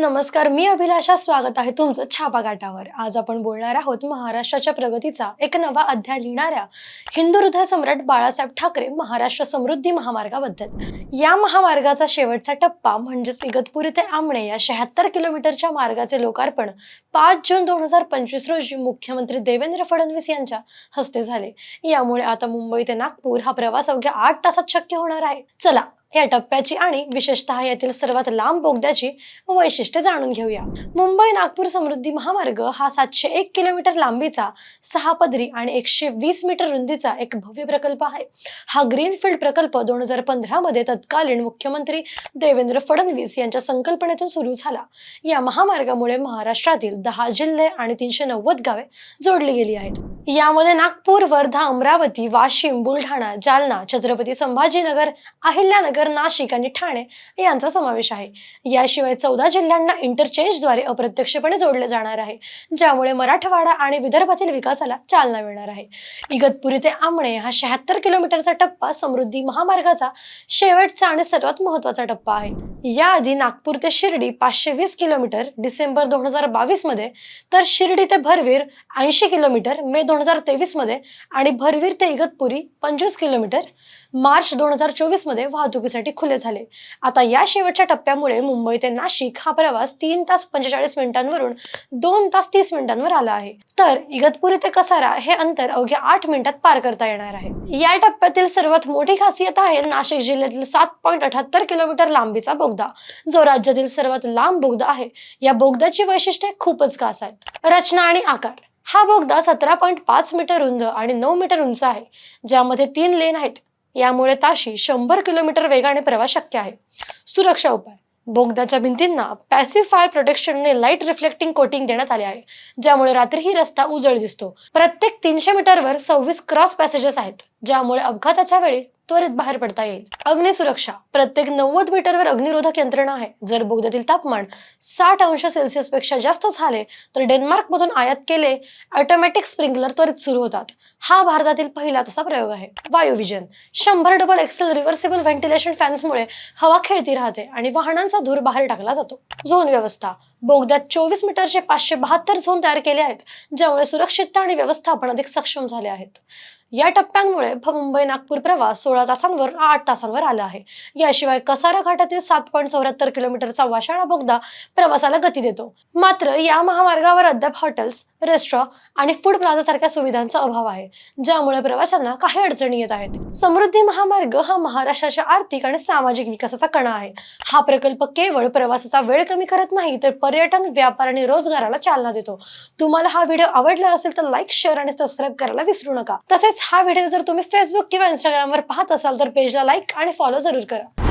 नमस्कार मी अभिलाषा. स्वागत आहे तुमचं छापा गाठावर आज आपण बोलणार आहोत महाराष्ट्राच्या प्रगतीचा एक नवा अध्याय लिहिणाऱ्या हिंदू हृदय सम्राट बाळासाहेब ठाकरे महाराष्ट्र समृद्धी महामार्गाबद्दल. या महामार्गाचा शेवटचा टप्पा म्हणजेच इगतपुरी ते आमणे या शहात्तर किलोमीटरच्या मार्गाचे लोकार्पण पाच जून दोन हजार पंचवीस रोजी मुख्यमंत्री देवेंद्र फडणवीस यांच्या हस्ते झाले. यामुळे आता मुंबई ते नागपूर हा प्रवास अवघ्या आठ तासात शक्य होणार आहे. चला या टप्प्याची आणि विशेषतः यातील सर्वात लांब बोगद्याची वैशिष्ट्ये जाणून घेऊया. मुंबई नागपूर समृद्धी महामार्ग हा सातशे एक किलोमीटर लांबीचा सहा पदरी आणि एकशे वीस मीटर रुंदीचा एक भव्य प्रकल्प आहे. हा ग्रीनफील्ड प्रकल्प दोन हजार पंधरा मध्ये तत्कालीन मुख्यमंत्री देवेंद्र फडणवीस यांच्या संकल्पनेतून सुरू झाला. या महामार्गामुळे महाराष्ट्रातील दहा जिल्हे आणि तीनशे नव्वद गावे जोडली गेली आहेत. यामध्ये नागपूर वर्धा अमरावती वाशिम बुलढाणा जालना छत्रपती संभाजीनगर अहिल्यानगर नाशिक आणि ठाणे यांचा समावेश आहे. याशिवाय चौदा जिल्ह्यांना इंटरचेंजद्वारे अप्रत्यक्षपणे जोडले जाणार आहे. ज्यामुळे मराठवाडा आणि विदर्भातील विकासाला चालना मिळणार आहे. इगतपुरी ते आमणे हा शहात्तर किलोमीटरचा टप्पा समृद्धी महामार्गाचा शेवटचा आणि सर्वात महत्त्वाचा टप्पा आहे. याआधी नागपूर ते शिर्डी पाचशे वीस किलोमीटर डिसेंबर दोन हजार बावीसमध्ये तर शिर्डी ते भरवीर ऐंशी किलोमीटर मे दोन हजार तेवीसमध्ये आणि भरवीर ते इगतपुरी पंचवीस किलोमीटर मार्च दोन हजार चोवीसमध्ये वाहतुकी वाहतुकीसाठी खुले झाले. आता या शेवटच्या टप्प्यामुळे मुंबई ते नाशिक हा प्रवास तीन तास पंचेचाळीस मिनिटांवरून दोन तास तीस मिनिटांवर आला आहे. तर इगतपुरी ते कसारा हे अंतर अवघ्या आठ मिनिटात पार करता येणार आहे. या टप्प्यातील सर्वात मोठी खासियत आहे नाशिक जिल्ह्यातील सात पॉईंट अठ्याहत्तर किलोमीटर लांबीचा बोगदा. जो राज्यातील सर्वात लांब बोगदा आहे. या बोगद्याची वैशिष्ट्ये खूपच खास आहेत. रचना आणि आकार. हा बोगदा सतरा पॉईंट पाच मीटर रुंद आणि नऊ मीटर उंच आहे. ज्यामध्ये तीन लेन आहेत. यामुळे ताशी शंभर किलोमीटर वेगाने प्रवास शक्य आहे. सुरक्षा उपाय. बोगद्याच्या भिंतींना पॅसिफायर प्रोटेक्शनने लाइट रिफ्लेक्टिंग कोटिंग देण्यात आले आहे ज्यामुळे रात्रीही रस्ता उजळ दिसतो. प्रत्येक तीनशे मीटरवर सव्वीस क्रॉस पॅसेजेस आहेत. ज्यामुळे अपघाताच्या वेळी त्वरित बाहेर पडता येईल. अग्निसुरक्षा प्रत्येक नव्वद मीटरवर अग्निरोधक यंत्रणा आहे. जर बोगद्यातील तापमान साठ अंश सेल्सिअसपेक्षा जास्त झाले तर डेन्मार्क मधून आयात केले ऑटोमॅटिक स्प्रिंकलर त्वरित सुरू होतात. हा भारतातील पहिलाच असा प्रयोग आहे. वायुविजन शंभर डबल एक्सेल रिव्हर्सिबल व्हेंटिलेशन फॅन्समुळे हवा खेळती राहते आणि वाहनांचा धूर बाहेर टाकला जातो. झोन व्यवस्था. बोगद्यात चोवीस मीटरचे पाचशे बहात्तर झोन तयार केले आहेत ज्यामुळे सुरक्षितता आणि व्यवस्थापन अधिक सक्षम झाले आहेत. या टप्प्यांमुळे मुंबई नागपूर प्रवास सोळा तासांवर आठ तासांवर आला आहे. याशिवाय कसारा घाटातील सात पॉईंट चौऱ्याहत्तर किलोमीटरचा वाशाळा बोगदा प्रवासाला गती देतो. मात्र या महामार्गावर अद्याप हॉटेल्स रेस्टॉरंट आणि फूड प्लाझा सारख्या सुविधांचा अभाव आहे ज्यामुळे प्रवाशांना काही अडचणी येत आहेत. समृद्धी महामार्ग हा महाराष्ट्राच्या आर्थिक आणि सामाजिक विकासाचा कणा आहे. हा प्रकल्प केवळ प्रवासाचा वेळ कमी करत नाही तर पर्यटन व्यापार आणि रोजगाराला चालना देतो. तुम्हाला हा व्हिडिओ आवडला असेल तर लाईक शेअर आणि सबस्क्राईब करायला विसरू नका. तसेच तसेच हा व्हिडिओ जर तुम्ही फेसबुक किंवा इंस्टाग्रामवर पाहत असाल तर पेजला लाईक आणि फॉलो जरूर करा.